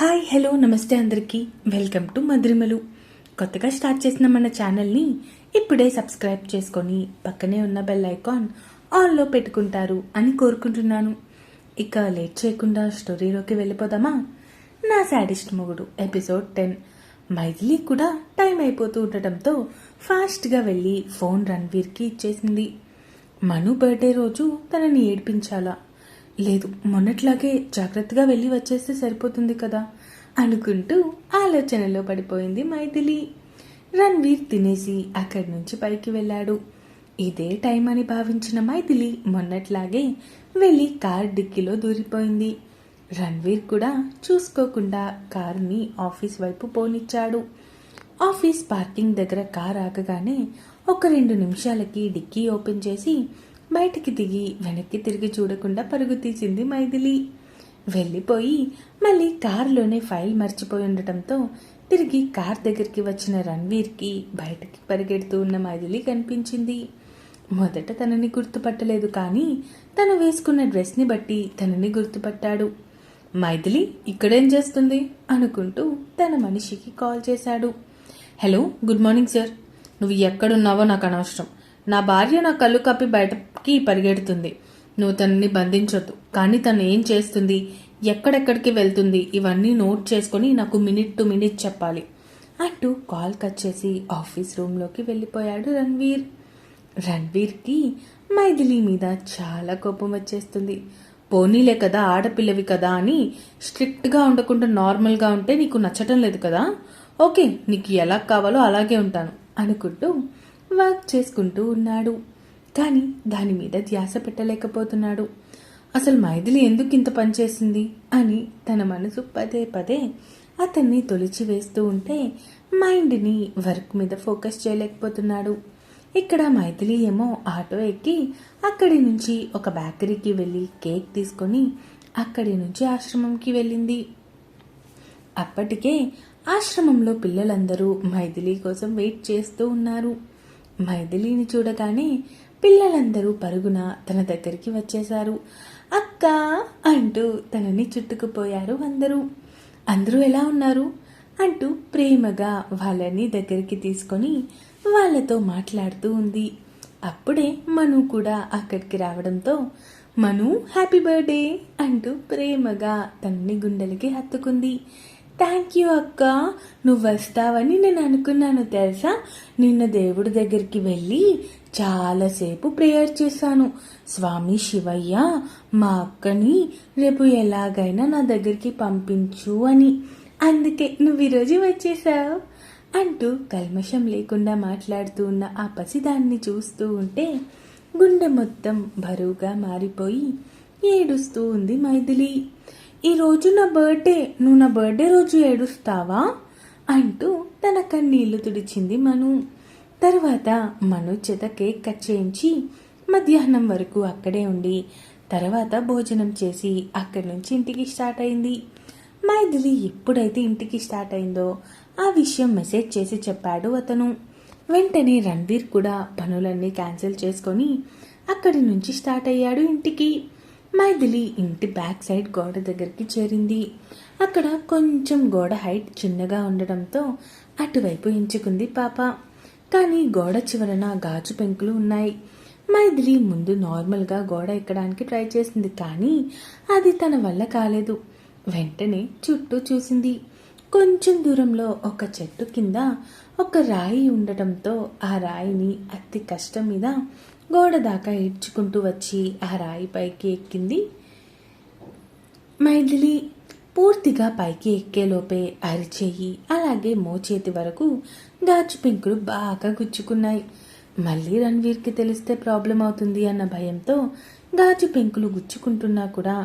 Hi hello నమస్తే అందరికీ. Welcome to మధురిమలు. కొత్తగా స్టార్ట్ చేసిన మన ఛానల్ని ఇప్పుడే సబ్స్క్రైబ్ చేసుకొని పక్కనే ఉన్న బెల్ ఐకాన్ ఆన్లో పెట్టుకుంటారు అని కోరుకుంటున్నాను. ఇక లేట్ చేయకుండా స్టోరీలోకి వెళ్ళిపోదామా? నా శాడిస్ట్ మొగుడు ఎపిసోడ్ టెన్. మైథిలి కూడా టైం అయిపోతూ ఉండటంతో ఫాస్ట్గా వెళ్ళి ఫోన్ రణ్వీర్కి ఇచ్చేసింది. మను బర్త్డే రోజు తనని ఏడ్పించాలా? లేదు మొన్నట్లాగే జాగ్రత్తగా వెళ్ళి వచ్చేస్తే సరిపోతుంది కదా అనుకుంటూ ఆలోచనలో పడిపోయింది మైథిలి. రణ్వీర్ తినేసి అక్కడి నుంచి పైకి వెళ్ళాడు. ఇదే టైం అని భావించిన మైథిలి మొన్నట్లాగే వెళ్ళి కార్ డిక్కీలో దూరిపోయింది. రణ్వీర్ కూడా చూసుకోకుండా కారుని ఆఫీస్ వైపు పోనిచ్చాడు. ఆఫీస్ పార్కింగ్ దగ్గర కార్ ఆగగానే ఒక రెండు నిమిషాలకి డిక్కీ ఓపెన్ చేసి బయటికి దిగి వెనక్కి తిరిగి చూడకుండా పరుగు తీసింది మైథిలి. వెళ్ళిపోయి మళ్ళీ కారులోనే ఫైల్ మర్చిపోయి ఉండటంతో తిరిగి కార్ దగ్గరికి వచ్చిన రణ్వీర్కి బయటికి పరిగెడుతూ ఉన్న మైథిలి కనిపించింది. మొదట తనని గుర్తుపట్టలేదు కానీ తను వేసుకున్న డ్రెస్ని బట్టి తనని గుర్తుపట్టాడు. మైథిలి ఇక్కడేం చేస్తుంది? అనుకుంటూ తన మనిషికి కాల్ చేశాడు. Hello good morning sir. నువ్వు ఎక్కడున్నావో నాకు అనవసరం. నా భార్య నా కళ్ళు కప్పి బయట కి పరిగెడుతుంది. నువ్వు తనని బంధించొద్దు. కానీ తను ఏం చేస్తుంది? ఎక్కడెక్కడికి వెళ్తుంది? ఇవన్నీ నోట్ చేసుకొని నాకు మినిట్ టు మినిట్ చెప్పాలి. అంటూ కాల్ కట్ చేసి ఆఫీస్ రూమ్లోకి వెళ్ళిపోయాడు రణ్వీర్. రణ్వీర్కి మైథిలి మీద చాలా కోపం వచ్చేస్తుంది. పోనీలే కదా ఆడపిల్లవి కదా అని స్ట్రిక్ట్గా ఉండకుండా నార్మల్గా ఉంటే నీకు నచ్చటం లేదు కదా? ఓకే నీకు ఎలా కావాలో అలాగే ఉంటాను అనుకుంటూ వర్క్ చేసుకుంటూ ఉన్నాడు. కానీ దాని మీద ధ్యాస పెట్టలేకపోతున్నాడు. అసలు మైథిలి ఎందుకు ఇంత పనిచేసింది అని తన మనసు పదే పదే అతన్ని తొలిచి వేస్తూ ఉంటే మైండ్ని వర్క్ మీద ఫోకస్ చేయలేకపోతున్నాడు. ఇక్కడ మైథిలి ఏమో ఆటో ఎక్కి అక్కడి నుంచి ఒక బేకరీకి వెళ్ళి కేక్ తీసుకొని అక్కడి నుంచి ఆశ్రమంకి వెళ్ళింది. అప్పటికే ఆశ్రమంలో పిల్లలందరూ మైథిలి కోసం వెయిట్ చేస్తూ ఉన్నారు. మైథిలిని చూడగానే పిల్లలందరూ పరుగున తన దగ్గరికి వచ్చేశారు. అక్క అంటూ తనని చుట్టుకుపోయారు అందరూ. అందరూ ఎలా ఉన్నారు? అంటూ ప్రేమగా వాళ్ళని దగ్గరికి తీసుకొని వాళ్ళతో మాట్లాడుతూ ఉంది. అప్పుడే మను కూడా అక్కడికి రావడంతో మను హ్యాపీ బర్త్డే అంటూ ప్రేమగా తన్ని గుండెలకి హత్తుకుంది. థ్యాంక్ యూ అక్క. నువ్వు వస్తావని నేను అనుకున్నాను తెలుసా? నిన్న దేవుడి దగ్గరికి వెళ్ళి చాలాసేపు ప్రేయర్ చేశాను. స్వామి శివయ్య మా అక్కని రేపు ఎలాగైనా నా దగ్గరికి పంపించు అని. అందుకే నువ్వు ఈరోజు వచ్చేసావు. అంటూ కల్మషం లేకుండా మాట్లాడుతూ ఉన్న ఆ పసిదాన్ని చూస్తూ ఉంటే గుండె మొత్తం బరువుగా మారిపోయి ఏడుస్తూ ఉంది మైథిలి. ఈరోజు నా బర్త్డే. నువ్వు నా బర్త్డే రోజు ఏడుస్తావా? అంటూ తన కన్నీళ్ళు తుడిచింది మను. తర్వాత మను చేత కేక్ కట్ చేయించి మధ్యాహ్నం వరకు అక్కడే ఉండి తర్వాత భోజనం చేసి అక్కడి నుంచి ఇంటికి స్టార్ట్ అయింది. మైథిలి ఎప్పుడైతే ఇంటికి స్టార్ట్ అయిందో ఆ విషయం మెసేజ్ చేసి చెప్పాడు అతను. వెంటనే రణ్వీర్ కూడా పనులన్నీ క్యాన్సిల్ చేసుకొని అక్కడి నుంచి స్టార్ట్ అయ్యాడు ఇంటికి. మైథిలి ఇంటి బ్యాక్ సైడ్ గోడ దగ్గరికి చేరింది. అక్కడ కొంచెం గోడ హైట్ చిన్నగా ఉండడంతో అటువైపు ఎంచుకుంది పాప. కానీ గోడ చివరన గాజు పెంకులు ఉన్నాయి. మైథిలి ముందు నార్మల్గా గోడ ఎక్కడానికి ట్రై చేసింది కానీ అది తన వల్ల కాలేదు. వెంటనే చుట్టూ చూసింది. కొంచెం దూరంలో ఒక చెట్టు కింద ఒక రాయి ఉండటంతో ఆ రాయిని అతి కష్టం మీద గోడ దాకా ఈడ్చుకుంటూ వచ్చి ఆ రాయి పైకి ఎక్కింది. మైథిలి పూర్తిగా పైకి ఎక్కేలోపే అరిచేయి అలాగే మోచేతి వరకు గాజు పెంకులు బాగా గుచ్చుకున్నాయి. మళ్ళీ రణ్వీర్కి తెలిస్తే ప్రాబ్లం అవుతుంది అన్న భయంతో గాజు పెంకులు గుచ్చుకుంటున్నా కూడా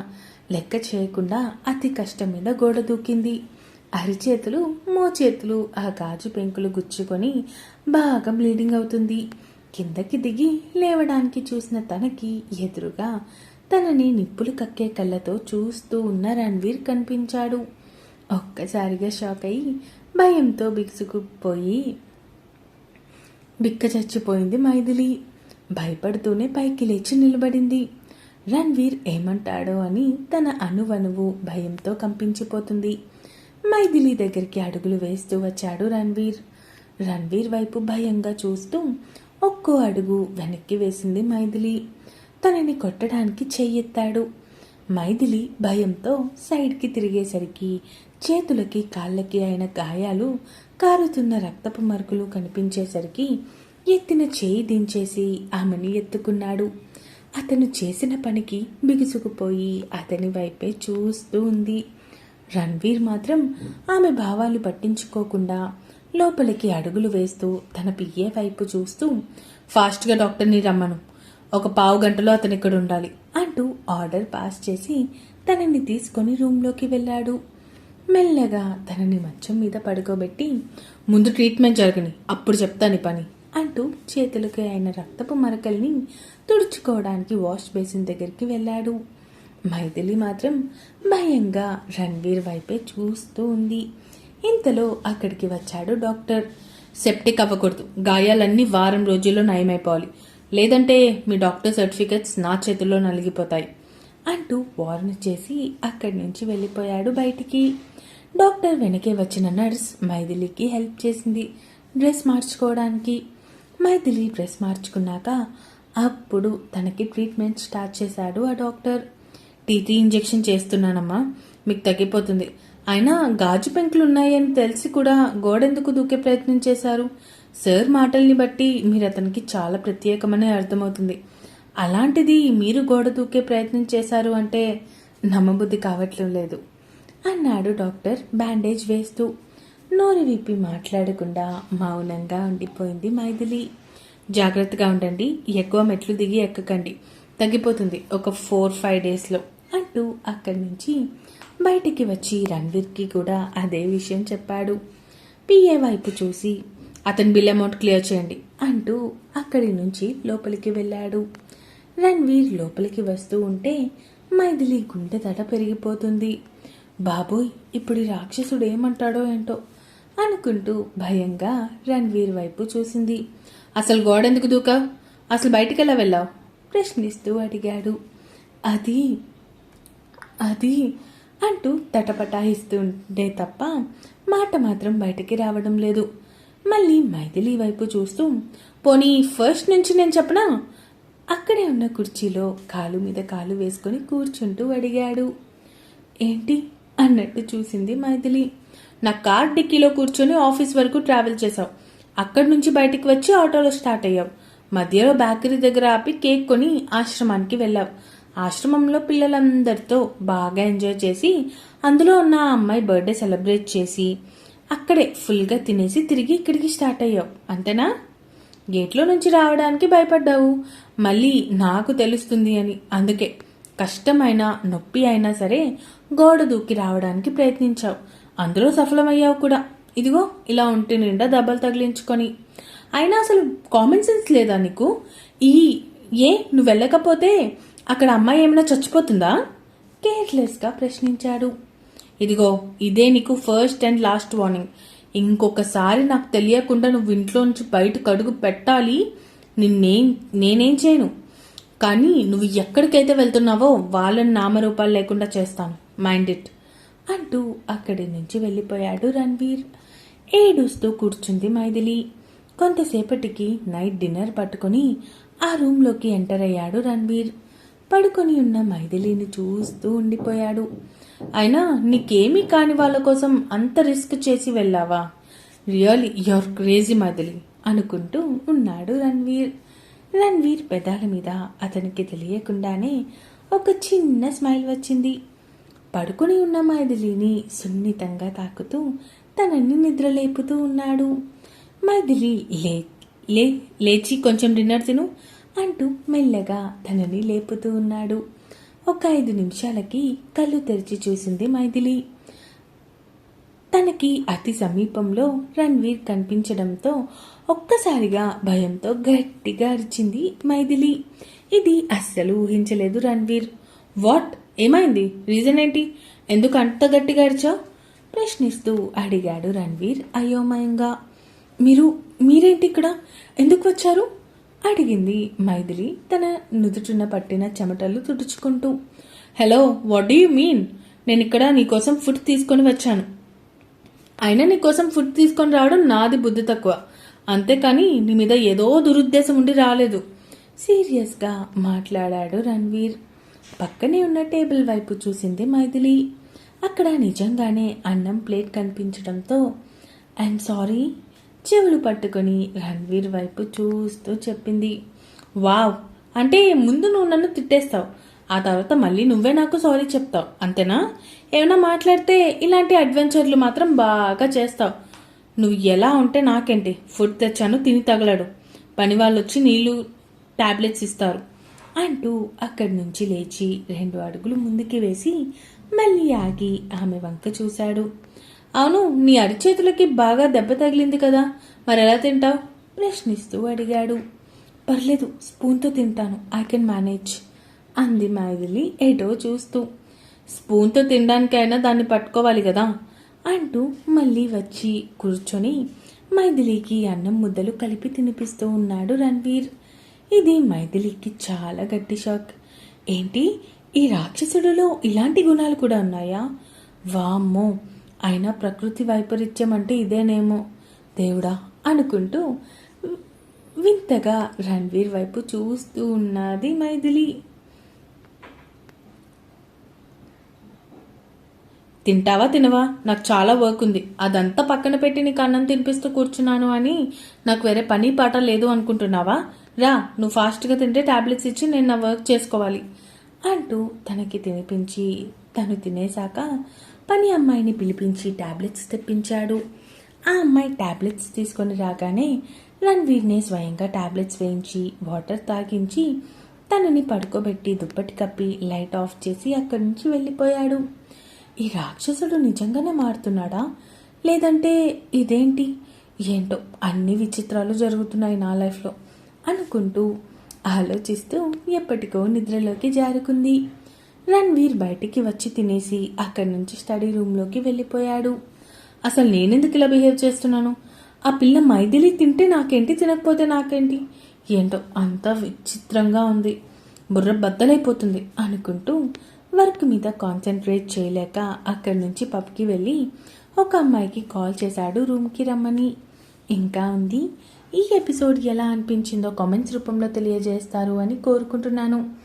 లెక్క చేయకుండా అతి కష్టం మీద గోడ దూకింది. అరిచేతులు మోచేతులు ఆ గాజు పెంకులు గుచ్చుకొని బాగా బ్లీడింగ్ అవుతుంది. కిందకి దిగి లేవడానికి చూసిన తనకి ఎదురుగా తనని నిప్పులు కక్కే కళ్ళతో చూస్తూ ఉన్న రణ్వీర్ కనిపించాడు. ఒక్కసారిగా షాక్ అయి భయంతో బిగుసుకుపోయి బిక్క చచ్చిపోయింది మైథిలి. భయపడుతూనే పైకి లేచి నిలబడింది. రణ్వీర్ ఏమంటాడో అని తన అనువనువు భయంతో కంపించిపోతుంది. మైథిలి దగ్గరికి అడుగులు వేస్తూ వచ్చాడు రణ్వీర్. రణ్వీర్ వైపు భయంగా చూస్తూ ఒక్కో అడుగు వెనక్కి వేసింది మైథిలి. తనని కొట్టడానికి చెయ్యెత్తాడు. మైథిలి భయంతో సైడ్కి తిరిగేసరికి చేతులకి కాళ్ళకి అయిన గాయాలు కారుతున్న రక్తపు మరుకులు కనిపించేసరికి ఎత్తిన చేయి దించేసి ఆమెని ఎత్తుకున్నాడు. అతను చేసిన పనికి బిగుసుకుపోయి అతని వైపే చూస్తూ ఉంది. రణ్వీర్ మాత్రం ఆమె భావాలు పట్టించుకోకుండా లోపలికి అడుగులు వేస్తూ తన పియ్యే వైపు చూస్తూ ఫాస్ట్గా డాక్టర్ని రమ్మను. ఒక పావు గంటలో అతను ఇక్కడ ఉండాలి అంటూ ఆర్డర్ పాస్ చేసి తనని తీసుకొని రూమ్లోకి వెళ్ళాడు. మెల్లగా తనని మంచం మీద పడుకోబెట్టి ముందు ట్రీట్మెంట్ జరగని అప్పుడు చెప్తాను పని అంటూ చేతులకి అయిన రక్తపు మరకల్ని తుడుచుకోవడానికి వాష్ బేసిన్ దగ్గరికి వెళ్ళాడు. మైథిలి మాత్రం భయంగా రణ్వీర్ వైపే చూస్తూ ఉంది. ఇంతలో అక్కడికి వచ్చాడు డాక్టర్. సెప్టిక్ అవ్వకూడదు. గాయాలన్నీ వారం రోజుల్లో నయమైపోవాలి. లేదంటే మీ డాక్టర్ సర్టిఫికెట్స్ నా చేతుల్లో నలిగిపోతాయి అంటూ వార్న్ చేసి అక్కడి నుంచి వెళ్ళిపోయాడు బయటికి. డాక్టర్ వెనకే వచ్చిన నర్స్ మైథిలికి హెల్ప్ చేసింది డ్రెస్ మార్చుకోవడానికి. మైథిలి డ్రెస్ మార్చుకున్నాక అప్పుడు తనకి ట్రీట్మెంట్ స్టార్ట్ చేశాడు ఆ డాక్టర్. టీటీ ఇంజెక్షన్ చేస్తున్నానమ్మా మీకు తగ్గిపోతుంది. అయినా గాజు పెంకులు ఉన్నాయని తెలిసి కూడా గోడెందుకు దూకే ప్రయత్నం చేశారు? సార్ మాటల్ని బట్టి మీరు అతనికి చాలా ప్రత్యేకమనే అర్థమవుతుంది. అలాంటిది మీరు గోడ దూకే ప్రయత్నం చేశారు అంటే నమ్మబుద్ధి కావట్లేదు లేదు. అన్నాడు డాక్టర్ బ్యాండేజ్ వేస్తూ. నోరు విప్పి మాట్లాడకుండా మౌనంగా ఉండిపోయింది మైథిలి. జాగ్రత్తగా ఉండండి. ఎక్కువ మెట్లు దిగి ఎక్కకండి. తగ్గిపోతుంది. ఒక ఫోర్ ఫైవ్ డేస్లో. అంటూ అక్కడి నుంచి బయటికి వచ్చి రణ్వీర్కి కూడా అదే విషయం చెప్పాడు. పిఏ వైపు చూసి అతని బిల్ అమౌంట్ క్లియర్ చేయండి అంటూ అక్కడి నుంచి లోపలికి వెళ్ళాడు. రణ్వీర్ లోపలికి వస్తూ ఉంటే మైథిలి గుండె దడ పెరిగిపోతుంది. బాబోయ్ ఇప్పుడు రాక్షసుడు ఏమంటాడో ఏంటో అనుకుంటూ భయంగా రణ్వీర్ వైపు చూసింది. అసలు గోడెందుకు దూకావు? అసలు బయటికెలా వెళ్ళావు? ప్రశ్నిస్తూ అడిగాడు. అది అది అంటూ తటపటాయిస్తుండే తప్ప మాట మాత్రం బయటికి రావడం లేదు. మళ్ళీ మైథిలి వైపు చూస్తూ పోనీ ఫస్ట్ నుంచి నేను చెప్పనా? అక్కడే ఉన్న కుర్చీలో కాలు మీద కాలు వేసుకొని కూర్చుంటూ అడిగాడు. ఏంటి? అన్నట్టు చూసింది మైథిలి. నా కార్ డిక్కీలో కూర్చొని ఆఫీస్ వరకు ట్రావెల్ చేసావు అక్కడి నుంచి బయటికి వచ్చి ఆటోలో స్టార్ట్ అయ్యావు. మధ్యలో బేకరీ దగ్గర ఆపి కేక్ కొని ఆశ్రమానికి వెళ్ళావు. ఆశ్రమంలో పిల్లలందరితో బాగా ఎంజాయ్ చేసి అందులో ఉన్న ఆ అమ్మాయి బర్త్డే సెలబ్రేట్ చేసి అక్కడే ఫుల్గా తినేసి తిరిగి ఇక్కడికి స్టార్ట్ అయ్యావు. అంతేనా? గేట్లో నుంచి రావడానికి భయపడ్డావు. మళ్ళీ నాకు తెలుస్తుంది అని. అందుకే కష్టమైనా నొప్పి అయినా సరే గోడ దూకి రావడానికి ప్రయత్నించావు. అందులో సఫలమయ్యావు కూడా. ఇదిగో ఇలా ఉంటే నిండా దెబ్బలు తగిలించుకొని. అయినా అసలు కామన్ సెన్స్ లేదా నీకు? ఈ ఏ నువ్వు వెళ్ళకపోతే అక్కడ అమ్మాయి ఏమైనా చచ్చిపోతుందా? కేర్లెస్గా ప్రశ్నించాడు. ఇదిగో ఇదే నీకు ఫస్ట్ అండ్ లాస్ట్ వార్నింగ్. ఇంకొకసారి నాకు తెలియకుండా నువ్వు ఇంట్లో నుంచి బయటకు అడుగు పెట్టాలి. నిన్నేం నేనేం చేయను. కానీ నువ్వు ఎక్కడికైతే వెళ్తున్నావో వాళ్ళని నామరూపాలు లేకుండా చేస్తాను. Mind it. అంటూ అక్కడి నుంచి వెళ్ళిపోయాడు రణ్వీర్. ఏడుస్తూ కూర్చుంది మైథిలి. కొంతసేపటికి నైట్ డిన్నర్ పట్టుకొని ఆ రూమ్లోకి ఎంటర్ అయ్యాడు రణ్వీర్. పడుకొని ఉన్న మైథిలిని చూస్తూ ఉండిపోయాడు. అయినా నీకేమీ కాని వాళ్ళ కోసం అంత రిస్క్ చేసి వెళ్ళావా? రియలీ యువర్ క్రేజీ మైథిలి అనుకుంటూ ఉన్నాడు రణ్వీర్. రణ్వీర్ పెదాల మీద అతనికి తెలియకుండానే ఒక చిన్న స్మైల్ వచ్చింది. పడుకుని ఉన్న మైథిలిని సున్నితంగా తాకుతూ తనని నిద్రలేపుతూ ఉన్నాడు. మైథిలి లే లే లేచి కొంచెం డిన్నర్ తిను. అంటూ మెల్లగా తనని లేపుతూ ఉన్నాడు. ఒక ఐదు నిమిషాలకి కళ్ళు తెరిచి చూసింది మైథిలి. తనకి అతి సమీపంలో రణ్వీర్ కనిపించడంతో ఒక్కసారిగా భయంతో గట్టిగా అరిచింది మైథిలి. ఇది అస్సలు ఊహించలేదు రణ్వీర్. వాట్? ఏమైంది? రీజన్ ఏంటి? ఎందుకు అంత గట్టిగా అరిచావు? ప్రశ్నిస్తూ అడిగాడు రణ్వీర్ అయోమయంగా. మీరు మీరేంటి ఇక్కడ? ఎందుకు వచ్చారు? అడిగింది మైథిలి తన నుదుటిన పట్టిన చెమటలు తుడుచుకుంటూ. Hello what do you mean నేను ఇక్కడ నీకోసం ఫుడ్ తీసుకొని వచ్చాను. అయినా నీకోసం ఫుడ్ తీసుకొని రావడం నాది బుద్ధి తక్కువ. అంతేకాని నీ మీద ఏదో దురుద్దేశం ఉండి రాలేదు. సీరియస్గా మాట్లాడాడు రణ్వీర్. పక్కనే ఉన్న టేబుల్ వైపు చూసింది మైథిలి. అక్కడ నిజంగానే అన్నం ప్లేట్ కనిపించడంతో ఐఎమ్ సారీ చెవులు పట్టుకొని రణ్వీర్ వైపు చూస్తూ చెప్పింది వావ్ అంటే ముందు నువ్వు నన్ను తిట్టేస్తావు ఆ తర్వాత మళ్ళీ నువ్వే నాకు సారీ చెప్తావు అంతేనా? ఏమైనా మాట్లాడితే ఇలాంటి అడ్వెంచర్లు మాత్రం బాగా చేస్తావు. నువ్వు ఎలా ఉంటే నాకేంటి ఫుడ్ తెచ్చాను తిని తగలడు పని వాళ్ళు వచ్చి నీళ్ళు ట్యాబ్లెట్స్ ఇస్తారు అంటూ అక్కడి నుంచి లేచి రెండు అడుగులు ముందుకి వేసి మళ్ళీ ఆగి ఆమె వంక చూశాడు. అవును నీ అరిచేతులకి బాగా దెబ్బ తగిలింది కదా. మరి ఎలా తింటావు? ప్రశ్నిస్తూ అడిగాడు. పర్లేదు స్పూన్తో తింటాను. ఐ కెన్ మేనేజ్ అంది మైథిలి ఏటో చూస్తూ. స్పూన్తో తినడానికైనా దాన్ని పట్టుకోవాలి కదా అంటూ మళ్ళీ వచ్చి కూర్చొని మైథిలికి అన్నం ముద్దలు కలిపి తినిపిస్తూ ఉన్నాడు రణ్వీర్. ఇది మైథిలికి చాలా గట్టి షాక్. ఏంటి ఈ రాక్షసుడిలో ఇలాంటి గుణాలు కూడా ఉన్నాయా? వామ్మో అయినా ప్రకృతి వైపరీత్యం అంటే ఇదేనేమో. దేవుడా అనుకుంటూ వింతగా రణ్వీర్ వైపు చూస్తూ ఉన్నది మైథిలి. తింటావా తినవా? నాకు చాలా వర్క్ ఉంది. అదంతా పక్కన పెట్టి నీకు అన్నం తినిపిస్తూ కూర్చున్నాను అని నాకు వేరే పని పాట లేదు అనుకుంటున్నావా? రా నువ్వు ఫాస్ట్గా తింటే టాబ్లెట్స్ ఇచ్చి నేను నా వర్క్ చేసుకోవాలి అంటూ తనకి తినిపించి తను తినేశాక పని అమ్మాయిని పిలిపించి టాబ్లెట్స్ తెప్పించాడు. ఆ అమ్మాయి ట్యాబ్లెట్స్ తీసుకొని రాగానే రణ్వీర్ని స్వయంగా ట్యాబ్లెట్స్ వేయించి వాటర్ తాగించి తనని పడుకోబెట్టి దుప్పటి కప్పి లైట్ ఆఫ్ చేసి అక్కడి నుంచి వెళ్ళిపోయాడు. ఈ రాక్షసుడు నిజంగానే మారుతున్నాడా? లేదంటే ఇదేంటి? ఏంటో అన్ని విచిత్రాలు జరుగుతున్నాయి నా లైఫ్లో అనుకుంటూ ఆలోచిస్తూ ఎప్పటికో నిద్రలోకి జారుకుంది. రణ్వీర్ బయటికి వచ్చి తినేసి అక్కడి నుంచి స్టడీ రూమ్లోకి వెళ్ళిపోయాడు. అసలు నేనెందుకు ఇలా బిహేవ్ చేస్తున్నాను? ఆ పిల్ల మైథిలి తింటే నాకేంటి తినకపోతే నాకేంటి? ఏంటో అంతా విచిత్రంగా ఉంది. బుర్ర బద్దలైపోతుంది అనుకుంటూ వర్క్ మీద కాన్సన్ట్రేట్ చేయలేక అక్కడి నుంచి పబ్కి వెళ్ళి ఒక అమ్మాయికి కాల్ చేశాడు రూమ్కి రమ్మని. ఇంకా ఉంది? ఈ ఎపిసోడ్ ఎలా అనిపించిందో కామెంట్స్ రూపంలో తెలియజేస్తారు అని కోరుకుంటున్నాను.